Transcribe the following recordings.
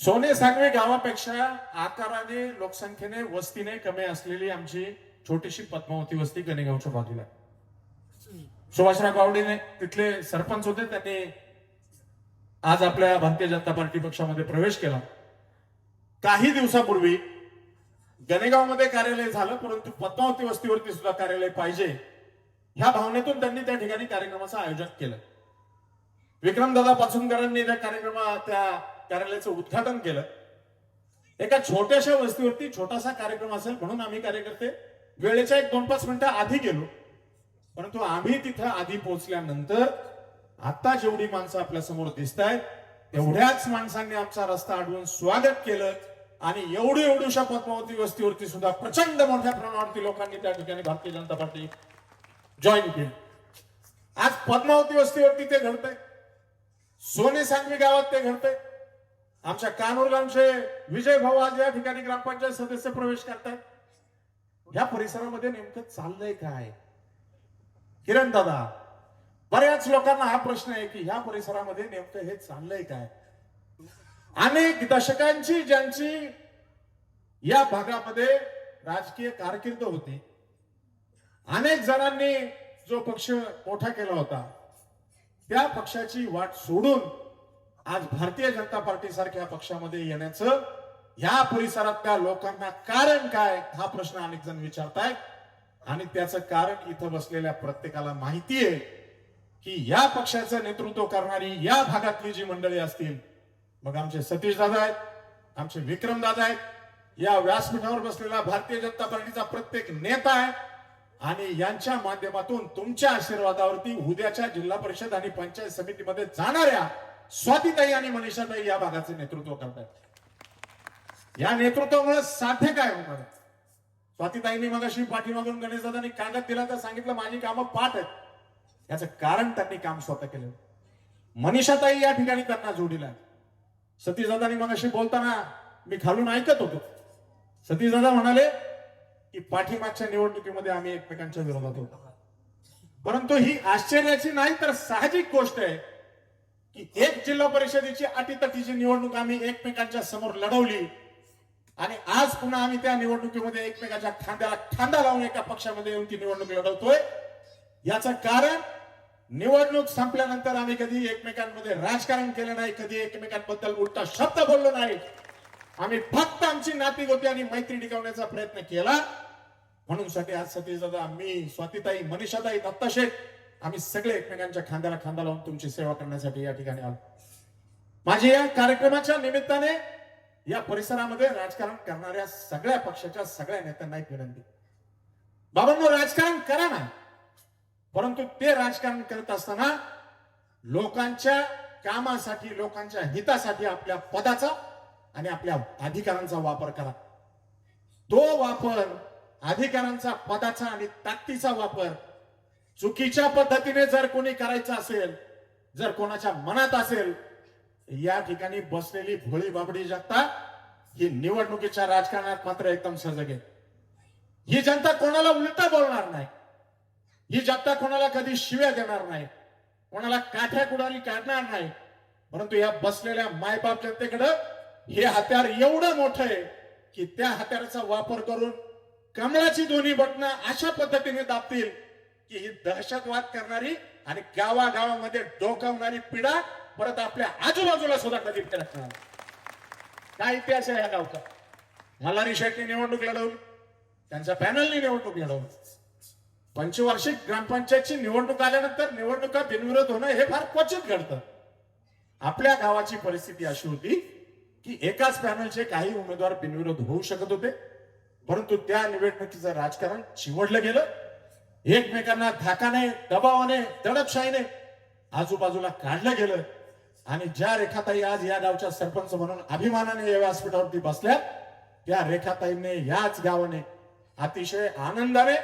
सोने सांगवे गावापेक्षा आकाराने लोकसंख्येने वस्तीने कमी असलेली आमची छोटीशी पद्मावती वस्ती गणेगावच्या बाजूला सुभाषराव गावडेने तिथले सरपंच होते त्यांनी आज आपल्या भारतीय जनता पार्टी पक्षामध्ये प्रवेश केला. काही दिवसापूर्वी गणेगावमध्ये कार्यालय झालं परंतु पद्मावती वस्तीवरती सुद्धा कार्यालय पाहिजे ह्या भावनेतून त्यांनी त्या ठिकाणी कार्यक्रमाचं आयोजन केलं. विक्रमदादा पाचुनकरांनी त्या कार्यक्रमा त्या कार्यालयाचं उद्घाटन केलं. एका छोट्याशा वस्तीवरती छोटासा कार्यक्रम असेल म्हणून आम्ही कार्यकर्ते वेळेच्या एक दोन पाच मिनिटं आधी गेलो. परंतु आम्ही तिथं आधी पोहोचल्यानंतर आता जेवढी माणसं आपल्यासमोर दिसत आहेत एवढ्याच माणसांनी आमचा रस्ता अडवून स्वागत केलं आणि एवढी एवढ्याशा पद्मावती वस्तीवरती सुद्धा प्रचंड मोठ्या प्रमाणावरती लोकांनी त्या ठिकाणी भारतीय जनता पार्टी जॉईन केली. आज पद्मावती वस्तीवरती ते घडतंय. सोने सांगवी गावात ते घडतंय. आमच्या कानूर गावचे विजय भाऊ आज या ठिकाणी ग्रामपंचायत सदस्य प्रवेश करतायत. या परिसरामध्ये नेमकं चाललंय काय? किरण दादा बऱ्याच लोकांना हा प्रश्न आहे की ह्या परिसरामध्ये नेमकं हे चाललंय काय? अनेक दशकांची ज्यांची या भागामध्ये राजकीय कारकीर्द होती. अनेक जणांनी जो पक्ष मोठा केला होता त्या पक्षाची वाट सोडून आज भारतीय जनता पार्टी सारख्या पक्षामध्ये येण्याचं या परिसरातल्या लोकांना कारण काय हा प्रश्न अनेक जण विचारतायत. आणि त्याचं कारण इथं बसलेल्या प्रत्येकाला माहिती आहे की या पक्षाचं नेतृत्व करणारी या भागातली जी मंडळी असतील मग आमचे सतीश दादा आहेत आमचे विक्रम दादा आहेत या व्यासपीठावर बसलेला भारतीय जनता पार्टीचा प्रत्येक नेता आहे. आणि यांच्या माध्यमातून तुमच्या आशीर्वादावरती उद्याच्या जिल्हा परिषद आणि पंचायत समितीमध्ये जाणाऱ्या स्वातीताई आणि मनीषाताई या भागाचे नेतृत्व करतात या नेतृत्वामुळे साध्य काय होणार स्वातीताईंनी मग अशी पाठीमागून गणेशदादांनी कागद दिला तर सांगितलं माझी कामं पाठ आहेत. याचं कारण त्यांनी काम स्वतः केलं. मनीषाताई या ठिकाणी त्यांना जोडीला आहे. सतीशदादांनी मग अशी बोलताना मी खालून ऐकत होतो. सतीशदादा म्हणाले की पाठीमागच्या निवडणुकीमध्ये आम्ही एकमेकांच्या विरोधात होतो. परंतु ही आश्चर्याची नाही तर साहजिक गोष्ट आहे की एक जिल्हा परिषदेची अटीतटीची निवडणूक आम्ही एकमेकांच्या समोर लढवली. आणि आज पुन्हा आम्ही त्या निवडणुकीमध्ये एकमेकाच्या खांद्याला खांदा लावून एका पक्षामध्ये येऊन ती निवडणूक लढवतोय. याचं कारण निवडणूक संपल्यानंतर आम्ही कधी एकमेकांमध्ये राजकारण केलं नाही कधी एकमेकांबद्दल उलटा शब्द बोललो नाही. आम्ही फक्त आमची नाती होती आणि मैत्री टिकवण्याचा प्रयत्न केला. म्हणून साठी आज सतीश दादा मी स्वातीताई मनीषाताई दत्ताशेठ आम्ही सगळे एकमेकांच्या खांद्याला खांदा लावून तुमची सेवा करण्यासाठी या ठिकाणी आलो. माझ्या या कार्यक्रमाच्या निमित्ताने या परिसरामध्ये राजकारण करणाऱ्या सगळ्या पक्षाच्या सगळ्या नेत्यांना एक विनंती. बाबांनो राजकारण करा ना. परंतु ते राजकारण करत असताना लोकांच्या कामासाठी लोकांच्या हितासाठी आपल्या पदाचा आणि आपल्या अधिकारांचा वापर करा. तो वापर अधिकारांचा पदाचा आणि ताकदीचा वापर चुकीच्या पद्धतीने जर कोणी करायचं असेल जर कोणाच्या मनात असेल या ठिकाणी बसलेली भोळी बाबडी जनता ही निवडणुकीच्या राजकारणात मात्र एकदम सजग आहे. ही जनता कोणाला उलटा बोलणार नाही. ही जनता कोणाला कधी शिव्या देणार नाही. कोणाला काठ्या कुडाली काढणार नाही. परंतु या बसलेल्या मायबाप जनतेकडं हे हत्यार एवढं मोठं आहे की त्या हत्याराचा वापर करून कमळाची दोन्ही बटणं अशा पद्धतीने दाबतील की ही दहशतवाद करणारी आणि गावागावामध्ये डोकावणारी पिढा परत आपल्या आजूबाजूला सुद्धा कधी नाही काय इतिहास आहे या गावचा? मल्हारी शेठने निवडणूक लढवली त्यांच्या पॅनलने निवडणूक लढवली पंचवार्षिक ग्रामपंचायतची निवडणूक आल्यानंतर निवडणुका बिनविरोध होणं हे फार क्वचित घडतं. आपल्या गावाची परिस्थिती अशी होती की एकाच पॅनलचे काही उमेदवार बिनविरोध होऊ शकत होते. परंतु त्या निवडणुकीचं राजकारण चिवडलं गेलं. एकमेकांना धाकाने दबावाने दडपशाहीने आजूबाजूला काढलं गेलं. आणि ज्या रेखाताई आज या गावच्या सरपंच म्हणून अभिमानाने या व्यासपीठावरती बसल्या त्या रेखाताईने याच गावाने अतिशय आनंदाने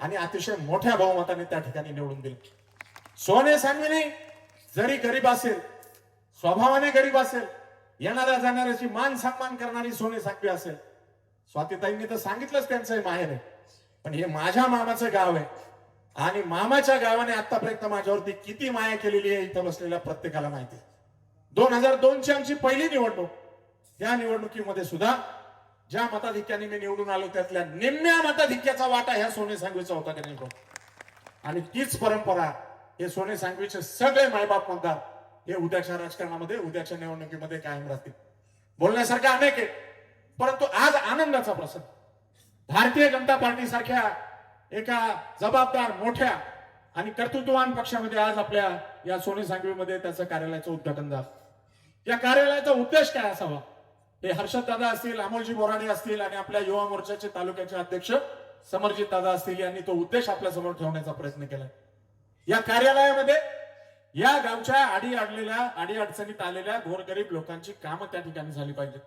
आणि अतिशय मोठ्या बहुमताने त्या ठिकाणी निवडून दिले. सोने सांगविने जरी गरीब असेल स्वभावाने गरीब असेल येणाऱ्या जाणाऱ्याची मान सन्मान करणारी सोने सांगवी असेल स्वातीताईंनी तर सांगितलंच त्यांचं माहेर आहे. पण हे माझ्या मामाचं गाव आहे. आणि मामाच्या गावाने आतापर्यंत माझ्यावरती किती माया केलेली आहे इथं बसलेल्या प्रत्येकाला माहिती दोन हजार दोनची आमची पहिली निवडणूक. त्या निवडणुकीमध्ये सुद्धा ज्या मताधिक्याने मी निवडून आलो त्यातल्या निम्म्या मताधिक्याचा वाटा ह्या सोने सांगवीचा होता गणेश भाऊ? आणि तीच परंपरा हे सोने सांगवीचे सगळे मायबाप मतदार हे उद्याच्या राजकारणामध्ये उद्याच्या निवडणुकीमध्ये कायम राहतील. बोलण्यासारखं अनेक आहे परंतु आज आनंदाचा प्रसंग. भारतीय जनता पार्टी सारख्या एका जबाबदार मोठ्या आणि कर्तृत्ववान पक्षामध्ये आज आपल्या या सोने सांगवीमध्ये त्याचं कार्यालयाचं उद्घाटन झालं. या कार्यालयाचा उद्देश काय असावा? हे हर्षद दादा असतील अमोलजी बोराडे असतील आणि आपल्या युवा मोर्चाचे तालुक्याचे अध्यक्ष समरजित दादा असतील यांनी तो उद्देश आपल्यासमोर ठेवण्याचा प्रयत्न केला या कार्यालयामध्ये या गावच्या आडी अडलेल्या आडी अडचणीत आलेल्या गोरगरीब लोकांची कामं त्या ठिकाणी झाली पाहिजेत.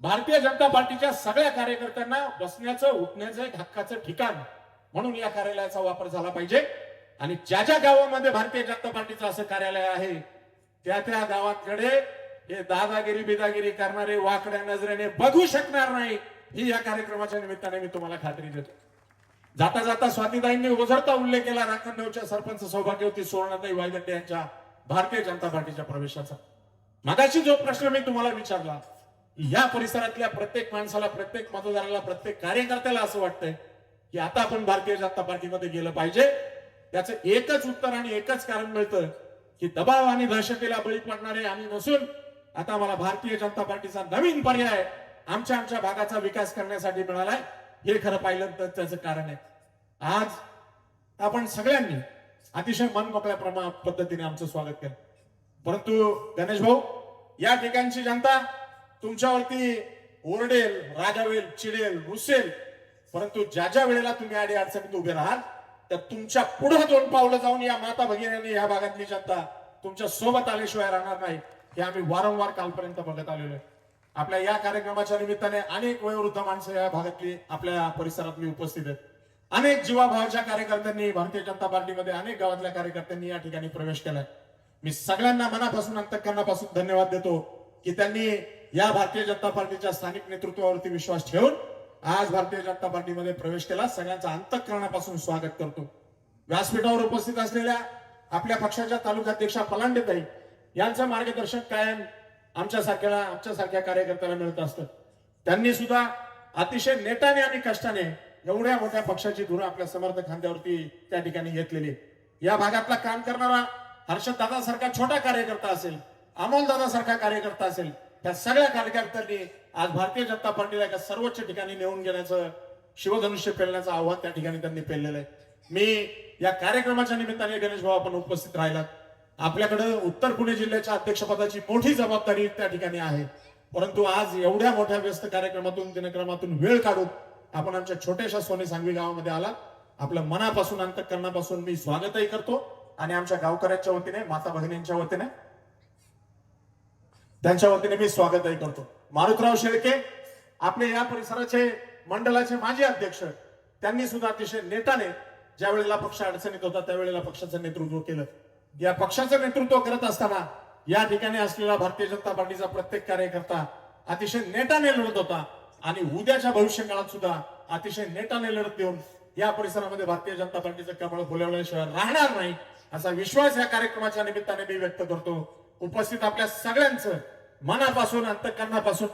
भारतीय जनता पार्टीच्या सगळ्या कार्यकर्त्यांना बसण्याचं उठण्याचं एक हक्काचं ठिकाण म्हणून या कार्यालयाचा वापर झाला पाहिजे. आणि ज्या ज्या गावामध्ये भारतीय जनता पार्टीचं असं कार्यालय आहे त्या त्या गावांकडे हे दादागिरी बिदागिरी करणारे वाकड्या नजरेने बघू शकणार नाही ही या कार्यक्रमाच्या निमित्ताने मी तुम्हाला खात्री देतो. जाता जाता स्वातीदाईंनी ओझरता उल्लेख केला राखणगावच्या सरपंच सौभाग्यवती सुवर्णाताई वायदंडे यांच्या भारतीय जनता पार्टीच्या प्रवेशाचा. मगाशी जो प्रश्न मी तुम्हाला विचारला या परिसरातल्या प्रत्येक माणसाला प्रत्येक मतदाराला प्रत्येक कार्यकर्त्याला असं वाटतंय की आता आपण भारतीय जनता पार्टीमध्ये गेलं पाहिजे. त्याचं एकच उत्तर आणि एकच कारण मिळतं की दबाव आणि दहशतीला बळी पडणारे आम्ही नसून आता मला भारतीय जनता पार्टीचा नवीन पर्याय आमच्या आमच्या भागाचा विकास करण्यासाठी मिळालाय. हे खरं पाहिलं तर त्याचं कारण आहे. आज आपण सगळ्यांनी अतिशय मनमोकळ्या प्रमा पद्धतीने आमचं स्वागत केलं. परंतु गणेश भाऊ या ठिकाणची जनता तुमच्यावरती ओरडेल रागावेल चिडेल रुसेल परंतु ज्या ज्या वेळेला तुम्ही आडी अडचणीत उभे राहाल तर तुमच्यापुढे दोन पावलं जाऊन या माता भगिनी या भागातली जनता तुमच्यासोबत आल्याशिवाय राहणार नाही हे आम्ही वारंवार कालपर्यंत बघत आलेलो आहे. आपल्या या कार्यक्रमाच्या निमित्ताने अनेक वयोवृद्ध माणसं या भागातली आपल्या परिसरातली उपस्थित आहेत. अनेक जीवाभावाच्या कार्यकर्त्यांनी भारतीय जनता पार्टीमध्ये अनेक गावातल्या कार्यकर्त्यांनी या ठिकाणी प्रवेश केलाय. मी सगळ्यांना मनापासून अंतकरणापासून धन्यवाद देतो की त्यांनी या भारतीय जनता पार्टीच्या स्थानिक नेतृत्वावरती विश्वास ठेवून आज भारतीय जनता पार्टीमध्ये प्रवेश केला. सगळ्यांचा अंतकरणापासून स्वागत करतो. व्यासपीठावर उपस्थित असलेल्या आपल्या पक्षाच्या तालुकाध्यक्षा पलांडेताई यांचं मार्गदर्शन कायम आमच्या सारख्याला आमच्या सारख्या कार्यकर्त्याला मिळत असतं. त्यांनी सुद्धा अतिशय नेटाने आणि कष्टाने एवढ्या मोठ्या पक्षाची धुरं आपल्या समर्थ खांद्यावरती त्या ठिकाणी घेतलेली या भागातला काम करणारा हर्षद दादा सारखा छोटा कार्यकर्ता असेल अमोल दादा सारखा कार्यकर्ता असेल त्या सगळ्या कार्यकर्त्यांनी आज भारतीय जनता पार्टीला एका सर्वोच्च ठिकाणी नेऊन घेण्याचं शिवधनुष्य पेलण्याचं आव्हान त्या ठिकाणी त्यांनी पेललेलं आहे. मी या कार्यक्रमाच्या निमित्ताने गणेश भाऊ आपण उपस्थित राहिलात. आपल्याकडे उत्तर पुणे जिल्ह्याच्या अध्यक्षपदाची मोठी जबाबदारी त्या ठिकाणी आहे. परंतु आज एवढ्या मोठ्या व्यस्त कार्यक्रमातून दिनक्रमातून वेळ काढून आपण आमच्या छोट्याशा सोने सांगवी गावामध्ये आला आपल्या मनापासून अंतकरणापासून मी स्वागतही करतो. आणि आमच्या गावकऱ्यांच्या वतीने माता भगिनींच्या वतीने त्यांच्या वतीने मी स्वागतही करतो. मारुतराव शेळके आपले या परिसराचे मंडळाचे माजी अध्यक्ष त्यांनी सुद्धा अतिशय नेटाने ज्या वेळेला पक्ष अडचणीत होता त्यावेळेला पक्षाचं नेतृत्व केलं. या पक्षाचं नेतृत्व करत असताना या ठिकाणी असलेला भारतीय जनता पार्टीचा प्रत्येक कार्यकर्ता अतिशय नेटाने लढत होता आणि उद्याच्या भविष्य काळात सुद्धा अतिशय नेटाने लढत देऊन या परिसरामध्ये भारतीय जनता पार्टीचं कमळ फुलवल्याशिवाय राहणार नाही असा विश्वास या कार्यक्रमाच्या निमित्ताने मी व्यक्त करतो. उपस्थित आपल्या सगळ्यांचं मनापासून अंतकरणापासून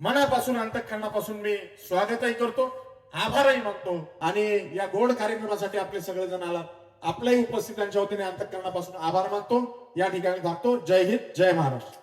मनापासून अंतकरणापासून मी स्वागतही करतो आभारही मागतो आणि या गोड कार्यक्रमासाठी आपले सगळेजण आला आपल्याही उपस्थितांच्या वतीने अंतकरणापासून आभार मानतो. या ठिकाणी थांबतो जय हिंद जय महाराष्ट्र.